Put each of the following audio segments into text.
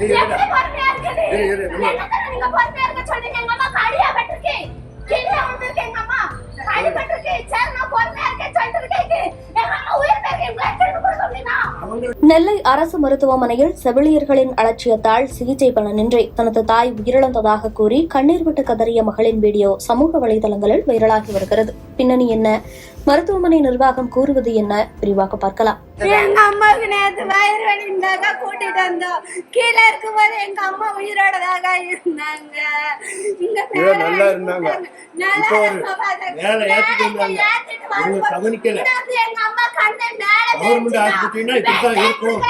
இருக்குது? இரு, இரு, நெல்லை அரசு மருத்துவமனையில் செவிலியர்களின் அலட்சியத்தால் சிகிச்சை பலனின்றி தனது தாய் உயிரிழந்ததாக கூறி கண்ணீர் விட்டு கதறிய மகளின் வீடியோ சமூக வலைதளங்களில் வைரலாகி வருகிறது. பின்னணி என்ன? மருத்துவமனை நிர்வாகம் கூறுவது என்ன? விரிவாக பார்க்கலாம். எங்க அம்மாவுக்கு நேத்து வயிறு வலிந்தாக கூட்டிட்டு வந்தோம். கீழே இருக்கும்போது எங்க அம்மா உயிரோடதாக இருந்தாங்க. இங்க நல்லா. நல்லா ஏத்திட்டு வந்தாங்க. கவனிக்கல. எங்க அம்மா கவர்மெண்ட்? ஆஸ்பத்திரினா இருக்கும்.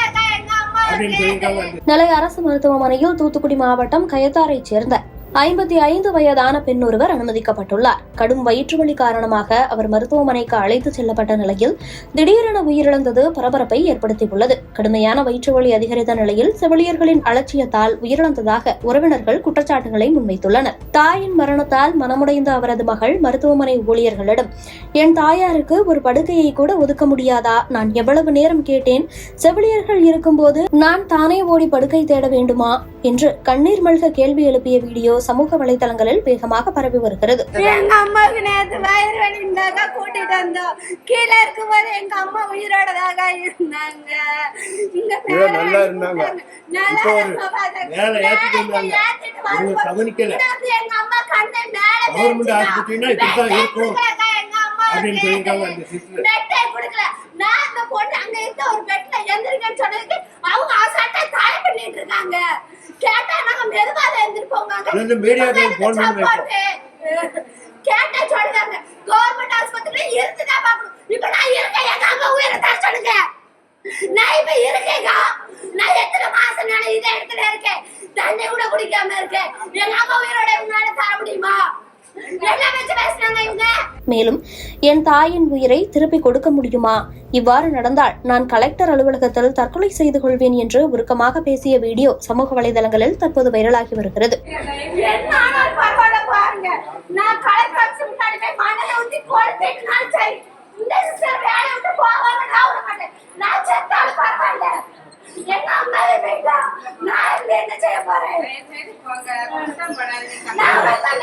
நெல்லை அரசு மருத்துவமனையில் தூத்துக்குடி மாவட்டம் கயத்தாரைச் சேர்ந்த ஐம்பத்தி ஐந்து வயதான பெண் ஒருவர் அனுமதிக்கப்பட்டுள்ளார். கடும் வயிற்றுவலி காரணமாக அவர் மருத்துவமனைக்கு அழைத்து செல்லப்பட்ட நிலையில் திடீரென உயிரிழந்தது பரபரப்பை ஏற்படுத்தியுள்ளது. கடுமையான வயிற்றுவலி அதிகரித்த நிலையில் செவிலியர்களின் அலட்சியத்தால் உயிரிழந்ததாக உறவினர்கள் குற்றச்சாட்டுகளை முன்வைத்துள்ளனர். தாயின் மரணத்தால் மனமுடைந்த அவரது மகள் மருத்துவமனை ஊழியர்களிடம் என் தாயாருக்கு ஒரு படுக்கையை கூட ஒதுக்க முடியாதா? நான் எவ்வளவு நேரம் கேட்டேன்? செவிலியர்கள் இருக்கும்போது நான் தானே ஓடி படுக்கை தேட வேண்டுமா? என்று கண்ணீர் மல்க கேள்வி எழுப்பிய வீடியோ சமூக வலைதளங்களில் வேகமாக பரவி வருகிறது எங்க அம்மாவுக்கு நேத்து வயிறு வலிந்தாக கூட்டிட்டு வந்தோம் கீழே இருக்கும்போது எங்க அம்மா உயிரோடதாக இருந்தாங்க இங்க நல்லா இருந்தாங்க. இப்போ. மேல ஏத்திட்டு இவங்க கவனிக்கல. எங்க அம்மா கண்ணு மேல கவர்மெண்ட் தெரிஞ்சுதா? ஆஸ்பத்திரினா இப்படித்தான் இருக்கும். பெத்தெடுக்கலக்கா எங்க அம்மா அப்படின்னு வந்து சொல்லியிருக்காங்க அந்த sister. பெட்டே கொடுக்கல. நான் அந்த பொண்ணு அங்க இருக்க ஒரு பெட்ல எந்திரிக்கன்னு சொன்னதுக்கு அவங்க அசால்ட்டா தடை பண்ணிட்டு இருக்காங்க. கேட்டா நாங்க. அது வந்து மீடியாக்களுக்கு phone பண்ணி. கேட்டா சொல்லுங்க கவர்மெண்ட் ஆஸ்பத்திரியில இருந்துதான் பார்க்கணும். இப்ப நான் இருக்கேன் எங்க அம்மா உயிரை தர சொல்லுங்க. நான் இப்ப இருக்கேங்க. நான் எத்தனை மாசம் நான் இதே இடத்துல இருக்கேன். தண்ணி கூட குடிக்காம இருக்கேன். எங்க அம்மா உயிரோட உங்களால தர முடியுமா? மேலும் என் தாயின் உயிரை திருப்பி கொடுக்க முடியுமா? இவ்வாறு நடந்தால் நான் கலெக்டர் அலுவலகத்தில் தற்கொலை செய்து கொள்வேன் என்று உருக்கமாக பேசிய வீடியோ சமூக வலைதளங்களில் தற்போது வைரலாகி வருகிறது.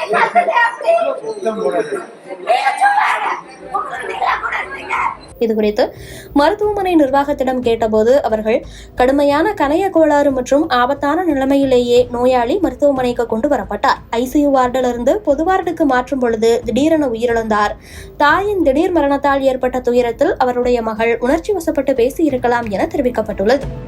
என்ன இது குறித்து மருத்துவமனை நிர்வாகத்திடம் கேட்டபோது அவர்கள் கடுமையான கணைய கோளாறு மற்றும் ஆபத்தான நிலைமையிலேயே நோயாளி மருத்துவமனைக்கு கொண்டு வரப்பட்டார். ஐசியு வார்டிலிருந்து பொது வார்டுக்கு மாற்றும் பொழுது திடீரென உயிரிழந்தார். தாயின் திடீர் மரணத்தால் ஏற்பட்ட துயரத்தில் அவருடைய மகள் உணர்ச்சி வசப்பட்டு பேசியிருக்கலாம் என தெரிவிக்கப்பட்டுள்ளது.